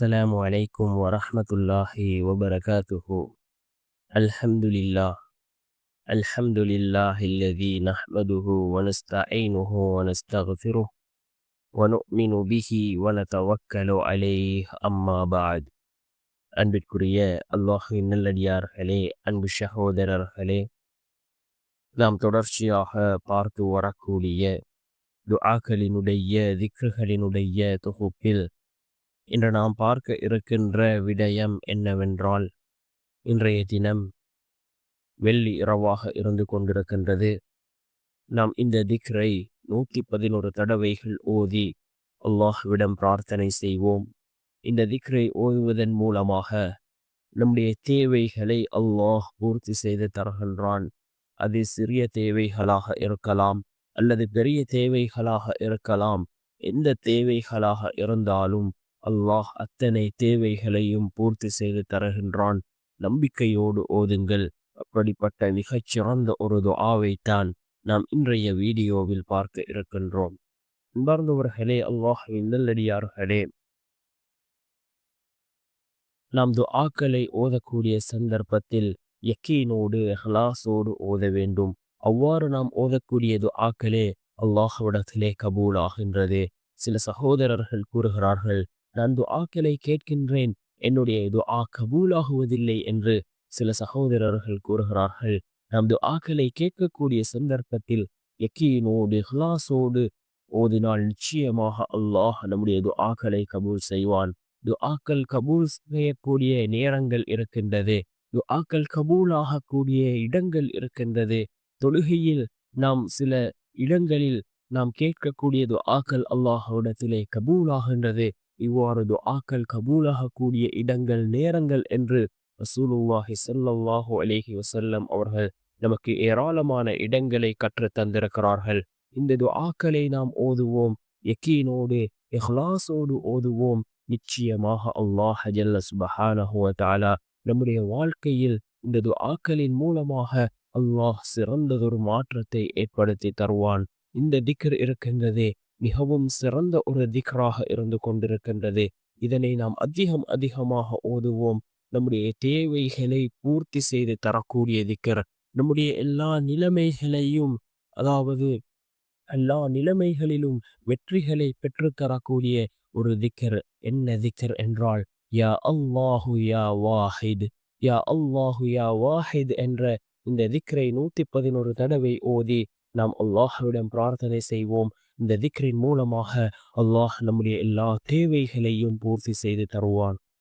السلام عليكم ورحمة الله وبركاته الحمد لله الحمد لله الذي نحمده ونستعينه ونستغفره ونؤمن به ونتوكل عليه أما بعد அன்பிற்குரிய அல்லாஹின் நல்லடியார்களே அன்பு சகோதரர்களே நாம் தொடர்ச்சியாக பார்த்து வரக்கூடிய துஆக்களினுடைய திக்ருகளினுடைய தொகுப்பில் இன்று நாம் பார்க்க இருக்கின்ற விடயம் என்னவென்றால் இன்றைய தினம் வெள்ளி இரவாக இருந்து கொண்டிருக்கின்றது. நாம் இந்த திக்ரை நூற்றி பதினோரு தடவைகள் ஓதி அல்லாஹ்விடம் பிரார்த்தனை செய்வோம். இந்த திக்ரை ஓதுவதன் மூலமாக நம்முடைய தேவைகளை அல்லாஹ் பூர்த்தி செய்து தருகின்றான். அது சிறிய தேவைகளாக இருக்கலாம் அல்லது பெரிய தேவைகளாக இருக்கலாம். எந்த தேவைகளாக இருந்தாலும் அல்லாஹ் அத்தனை தேவைகளையும் பூர்த்தி செய்து தருகின்றான். நம்பிக்கையோடு ஓதுங்கள். அப்படிப்பட்ட மிகச்சிறந்த ஒரு துஆவைத்தான் நாம் இன்றைய வீடியோவில் பார்க்க இருக்கின்றோம். அன்பார்ந்தவர்களே அல்லாஹின் நல்லடியார்களே. நாம் துஆக்களை ஓதக்கூடிய சந்தர்ப்பத்தில் யக்கீனோடு ஹலாசோடு ஓத வேண்டும். அவ்வாறு நாம் ஓதக்கூடிய துஆக்களே அல்லாஹ்விடத்திலே கபூல் ஆகின்றது சில சகோதரர்கள் கூறுகிறார்கள் நான் துஆக்களை கேட்கின்றேன். என்னுடைய துஆ கபூலாகுவதில்லை என்று சில சகோதரர்கள் கூறுகிறார்கள். நாம் துஆக்களை கேட்கக்கூடிய சந்தர்ப்பத்தில் எக்கீனோடு ஹிலாசோடு ஓதினால் நிச்சயமாக அல்லாஹ் நம்முடைய துஆக்களை கபூல் செய்வான். துஆக்கள் கபூல் செய்யக்கூடிய நேரங்கள் இருக்கின்றது. துஆக்கள் கபூலாகக்கூடிய இடங்கள் இருக்கின்றது. தொழுகையில் நாம் சில இடங்களில் நாம் கேட்கக்கூடிய துஆக்கள் அல்லாஹ்விடத்திலே கபூலாகின்றது. இவ்வாறு துஆக்கள் கபூலாகக்கூடிய இடங்கள் நேரங்கள் என்று ரசூலுல்லாஹி சல்லாஹூ அலேஹி வசல்லம் அவர்கள் நமக்கு ஏராளமான இடங்களை கற்று தந்திருக்கிறார்கள். இந்த துஆக்களை நாம் ஓதுவோம் யக்கீனோடு இஹ்லாஸோடு ஓதுவோம். நிச்சயமாக அல்லாஹ் ஜல்ல சுபஹானஹு நம்முடைய வாழ்க்கையில் இந்த துஆக்களின் மூலமாக அல்லாஹ் சிறந்ததொரு மாற்றத்தை ஏற்படுத்தி தருவான். இந்த திக்ர் இருக்கின்றதே. மிகவும் சிறந்த ஒரு திக்ராக இருந்து கொண்டிருக்கின்றது. இதனை நாம் அதிகம் அதிகமாக ஓதுவோம். நம்முடைய தேவைகளை பூர்த்தி செய்து தரக்கூடிய திக்கர். நம்முடைய எல்லா நிலைமைகளையும் அதாவது எல்லா நிலைமைகளிலும் வெற்றிகளை பெற்றுத்தரக்கூடிய ஒரு திக்கர். என்ன திக்கர் என்றால் யா அல்லாஹு யா வாஹித். யா அல்லாஹு யா வாஹித் என்ற இந்த திக்ரை நூத்தி பதினோரு தடவை ஓதி நாம் அல்லாஹுவிடம் பிரார்த்தனை செய்வோம். இந்த திக்ரின் மூலமாக அல்லாஹ் நம்முடைய எல்லா தேவைகளையும் பூர்த்தி செய்து தருவான்.